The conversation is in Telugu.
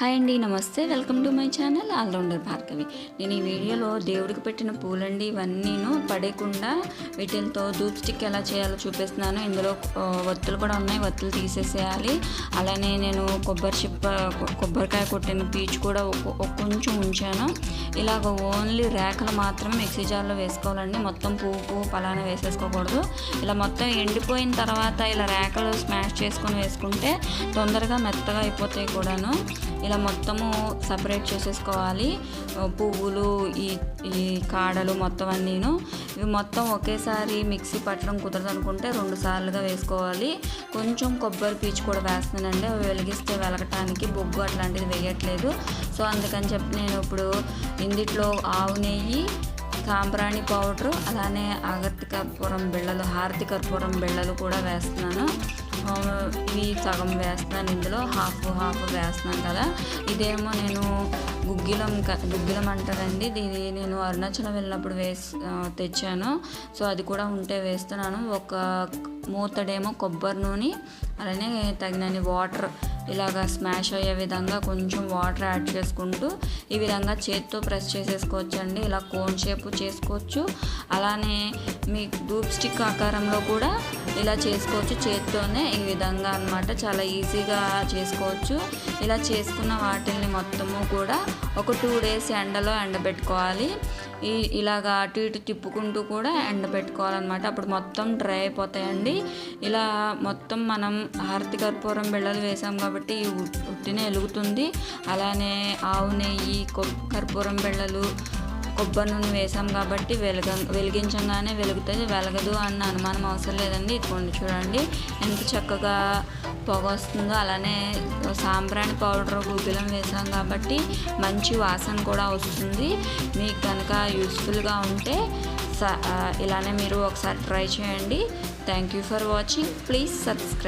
హాయ్ అండి నమస్తే. Welcome to my channel all rounder Bhargavi. నేను ఈ వీడియోలో దేవుడికి పెట్టిన పూలండి ఇవన్నీను పడేయకుండా వీటితో దూప్ స్టిక్ ఎలా చేయాలో చూపిస్తున్నాను. ఇందులో వత్తులు కూడా ఉన్నాయి. వత్తులు తీసేసేయాలి. అలానే నేను కొబ్బరి చిప్ప కొబ్బరికాయ కొట్టిన పీచు కూడా కొంచెం ఉంచాను. ఇలాగ ఓన్లీ రేఖలు మాత్రం మిక్సీ జార్లో వేసుకోవాలండి. మొత్తం పువ్వు పువ్వు పలానా వేసేసుకోకూడదు. ఇలా మొత్తం ఎండిపోయిన తర్వాత ఇలా రేఖలు స్మాష్ చేసుకొని వేసుకుంటే తొందరగా మెత్తగా అయిపోతాయి కూడాను. ఇలా మొత్తము సపరేట్ చేసేసుకోవాలి. పువ్వులు ఈ ఈ కాడలు మొత్తం అన్నీను. ఇవి మొత్తం ఒకేసారి మిక్సీ పట్టడం కుదరదు అనుకుంటే రెండు సార్లుగా వేసుకోవాలి. కొంచెం కొబ్బరి పీచు కూడా వేస్తున్నానండి. అవి వెలిగిస్తే వెలగటానికి బొగ్గు అట్లాంటిది వేయట్లేదు. సో అందుకని చెప్పి నేను ఇప్పుడు ఇందిట్లో ఆవు నెయ్యి సాంబ్రాణి పౌడరు అలానే అగర్తి కర్పూరం బిళ్ళలు హారతి కర్పూరం బిళ్ళలు కూడా వేస్తున్నాను. ఇవి సగం వేస్తున్నాను ఇందులో హాఫ్ హాఫ్ వేస్తున్నాను కదా. ఇదేమో నేను గుగ్గిలం గుగ్గిలం అంటారండి. దీని నేను అరుణాచలం వెళ్ళినప్పుడు వేసి తెచ్చాను. సో అది కూడా ఉంటే వేస్తున్నాను. ఒక మూతడేమో కొబ్బరి నూనె అలానే తగినన్ని వాటర్ ఇలాగా స్మాష్ అయ్యే విధంగా కొంచెం వాటర్ యాడ్ చేసుకుంటూ ఈ విధంగా చేత్తో ప్రెస్ చేసేసుకోవచ్చండి. ఇలా కోన్ షేప్ చేసుకోవచ్చు. అలానే మీ డూప్ స్టిక్ ఆకారంలో కూడా ఇలా చేసుకోవచ్చు. చేత్తోనే ఈ విధంగా అన్నమాట. చాలా ఈజీగా చేసుకోవచ్చు. ఇలా చేసుకున్న వాటిల్ని మొత్తము కూడా ఒక టూ డేస్ ఎండలో ఎండబెట్టుకోవాలి. ఈ ఇలాగా అటు ఇటు తిప్పుకుంటూ కూడా ఎండబెట్టుకోవాలన్నమాట అప్పుడు మొత్తం డ్రై అయిపోతాయండి. ఇలా మొత్తం మనం హారతి కర్పూరం బిళ్ళలు వేసాం కాబట్టి ఈ ఉ- ఉట్టినే వెలుగుతుంది. అలానే ఆవు నెయ్యి కర్పూరం బిళ్ళలు కొబ్బరి నూనె వేసాం కాబట్టి వెలగ వెలిగించగానే వెలుగుతుంది. వెలగదు అన్న అనుమానం అవసరం లేదండి. ఇదిగోండి చూడండి. ఎంత చక్కగా పొగ వస్తుందో అలానే సాంబ్రాణి పౌడర్ గుగ్గిలం వేసాం కాబట్టి మంచి వాసన కూడా వస్తుంది. మీకు కనుక యూస్ఫుల్గా ఉంటే స- ఇలానే మీరు ఒకసారి ట్రై చేయండి. Thank you for watching. Please subscribe.